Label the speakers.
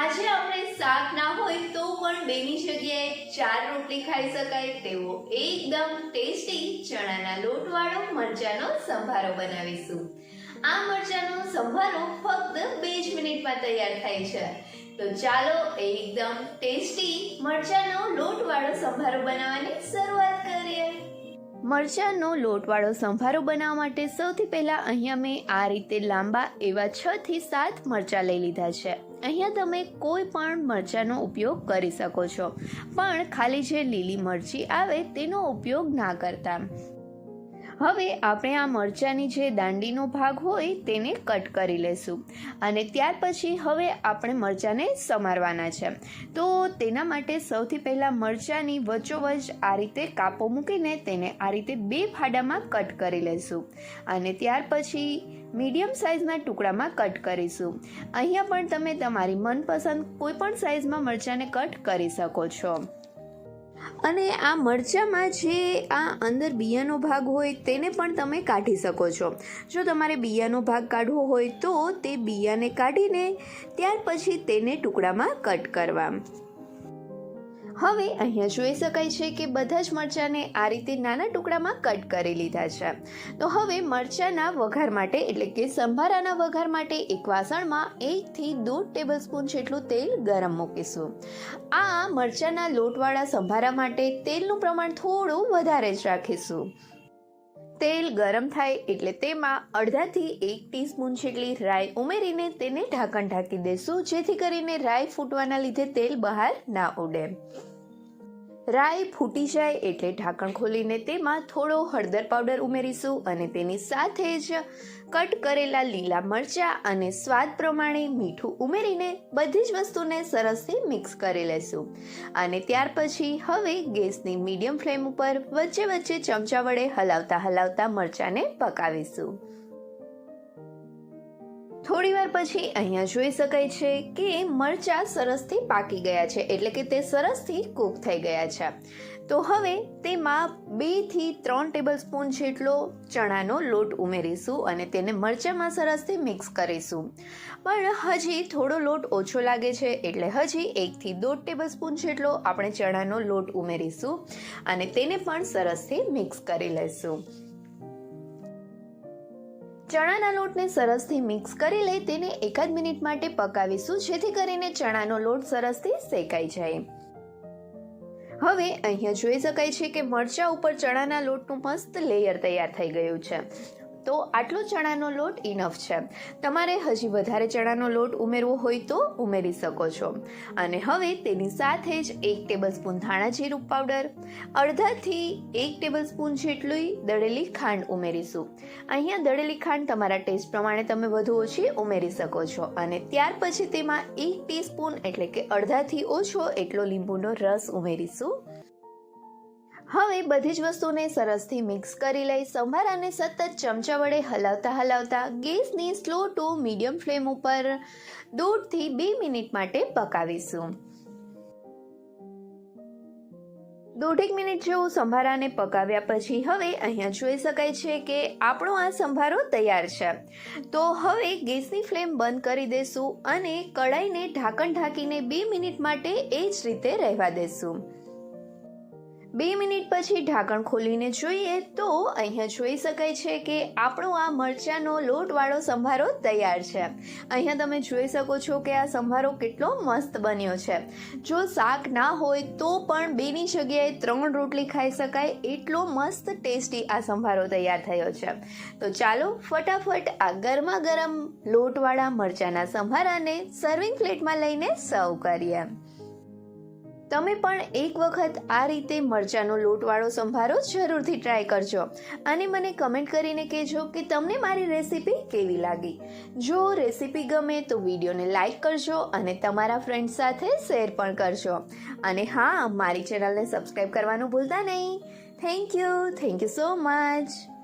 Speaker 1: આજે આપણે શાક ના હોય તો પણ બેની જગ્યાએ ચાર રોટલી ખાઈ શકાય. તેવો એકદમ ટેસ્ટી ચણાના લોટવાળો મરચાનો સંભારો બનાવીશું. આ મરચાનો સંભારો ફક્ત બે જ મિનિટમાં તૈયાર થાય છે. તો ચાલો એકદમ ટેસ્ટી મરચાનો લોટવાળો સંભારો બનાવવાની શરૂઆત મરચાંનો લોટવાળો સંભારો બનાવવા માટે સૌથી પહેલાં અહીંયા મેં આ રીતે લાંબા એવા છ થી સાત મરચાં લઈ લીધા છે. અહીંયા તમે કોઈ પણ મરચાંનો ઉપયોગ કરી શકો છો. પણ ખાલી જે લીલી મરચી આવે તેનો ઉપયોગ ના કરતા. હવે આપણે આ મરચાંની જે દાંડીનો ભાગ હોય તેને કટ કરી લેશું. અને ત્યાર પછી હવે આપણે મરચાંને સમારવાના છે. તો તેના માટે સૌથી પહેલાં મરચાંની વચ્ચોવચ આ રીતે કાપો મૂકીને તેને આ રીતે બે ફાડામાં કટ કરી લેશું. અને ત્યાર પછી મીડિયમ સાઇઝના ટુકડામાં કટ કરીશું. અહીંયા પણ તમે તમારી મનપસંદ કોઈપણ સાઇઝમાં મરચાંને કટ કરી શકો છો. અને આ મરચાંમાં જે આ અંદર બિયાનો ભાગ હોય તેને પણ તમે કાઢી શકો છો. જો તમારે બિયાનો ભાગ કાઢવો હોય તો તે બિયાને કાઢીને ત્યાર પછી તેને ટુકડામાં કટ કરવા. હવે અહીંયા જોઈ શકાય છે કે બધા જ મરચાંને આ રીતે નાના ટુકડામાં કટ કરી લીધા છે. તો હવે મરચાંના વઘાર માટે, એટલે કે સંભારાના વઘાર માટે એક વાસણમાં એકથી દોઢ ટેબલ સ્પૂન જેટલું તેલ ગરમ મૂકીશું. આ મરચાંના લોટવાળા સંભારા માટે તેલનું પ્રમાણ થોડું વધારે જ રાખીશું. તેલ ગરમ થાય એટલે તેમાં અડધાથી એક ટીસ્પૂન જેટલી રાઈ ઉમેરીને તેને ઢાંકણ ઢાંકી દેશું, જેથી કરીને રાઈ ફૂટવાના લીધે તેલ બહાર ના ઉડે. રાઈ ફૂટી જાય એટલે ઢાંકણ ખોલીને તેમાં થોડો હળદર પાવડર ઉમેરીશું અને તેની સાથે જ કટ કરેલા લીલા મરચાં અને સ્વાદ પ્રમાણે મીઠું ઉમેરીને બધી જ વસ્તુને સરસથી મિક્સ કરી લેશું. અને ત્યાર પછી હવે ગેસની મીડિયમ ફ્લેમ ઉપર વચ્ચે વચ્ચે ચમચા વડે હલાવતા હલાવતા મરચાંને પકાવીશું. થોડી વાર પછી અહીંયા જોઈ શકાય છે કે મરચાં સરસથી પાકી ગયા છે, એટલે કે તે સરસથી કૂક થઈ ગયા છે. તો હવે તેમાં બેથી ત્રણ ટેબલ સ્પૂન જેટલો ચણાનો લોટ ઉમેરીશું અને તેને મરચાંમાં સરસથી મિક્સ કરીશું. પણ હજી થોડો લોટ ઓછો લાગે છે, એટલે હજી એકથી દોઢ ટેબલ સ્પૂન જેટલો આપણે ચણાનો લોટ ઉમેરીશું અને તેને પણ સરસથી મિક્સ કરી લઈશું. ચણાના લોટને સરસથી મિક્સ કરી લઈ તેને એકાદ મિનિટ માટે પકાવીશું, જેથી કરીને ચણાનો લોટ સરસથી શેકાઈ જાય. હવે અહીંયા જોઈ શકાય છે કે મરચા ઉપર ચણાના લોટનું મસ્ત લેયર તૈયાર થઈ ગયું છે. તો આટલો ચણાનો લોટ ઇનફ છે. તમારે હજી વધારે ચણાનો લોટ ઉમેરવો હોય તો ઉમેરી શકો છો. અને હવે તેની સાથે જ એક ટેબલ સ્પૂન ધાણા જીરું પાવડર અડધાથી એક ટેબલ સ્પૂન જેટલી દળેલી ખાંડ ઉમેરીશું. અહીંયા દળેલી ખાંડ તમારા ટેસ્ટ પ્રમાણે તમે વધુ ઓછી ઉમેરી શકો છો. અને ત્યાર પછી તેમાં એક ટીસ્પૂન એટલે કે અડધાથી ઓછો એટલો લીંબુનો રસ ઉમેરીશું. હવે બધી જ વસ્તુને સરસથી મિક્સ કરી લઈ સંભારાને સતત ચમચા વડે હલાવતા હલાવતા ગેસની સ્લો ટુ મીડિયમ ફ્લેમ ઉપર દોઢથી બે મિનિટ માટે પકાવીશું. દોઢેક મિનિટ જેવું સંભારાને પકાવ્યા પછી હવે અહીંયા જોઈ શકાય છે કે આપણો આ સંભારો તૈયાર છે. તો હવે ગેસની ફ્લેમ બંધ કરી દેશું અને કડાઈને ઢાંકણ ઢાંકીને બે મિનિટ માટે એ જ રીતે રહેવા દેશું. બે મિનિટ પછી ઢાંકણ ખોલીને જોઈએ તો અહીંયા જોઈ શકાય છે કે આપણો આ મરચાંનો લોટવાળો સંભારો તૈયાર છે. અહીંયા તમે જોઈ શકો છો કે આ સંભારો કેટલો મસ્ત બન્યો છે. જો શાક ના હોય તો પણ બેની જગ્યાએ ત્રણ રોટલી ખાઈ શકાય એટલો મસ્ત ટેસ્ટી આ સંભારો તૈયાર થયો છે. તો ચાલો ફટાફટ આ ગરમા ગરમ લોટવાળા મરચાંના સંભારાને સર્વિંગ પ્લેટમાં લઈને સર્વ કરીએ. તમે પણ એક વખત આ રીતે મરચાંનો લોટવાળો સંભારો જરૂરથી ટ્રાય કરજો. અને મને કમેન્ટ કરીને કહેજો કે તમને મારી રેસીપી કેવી લાગી? જો રેસીપી ગમે તો વિડીયોને લાઇક કરજો અને તમારા ફ્રેન્ડ્સ સાથે શેર પણ કરજો. અને હા, મારી ચેનલને સબસ્ક્રાઈબ કરવાનું ભૂલતા નહીં. Thank you thank you so much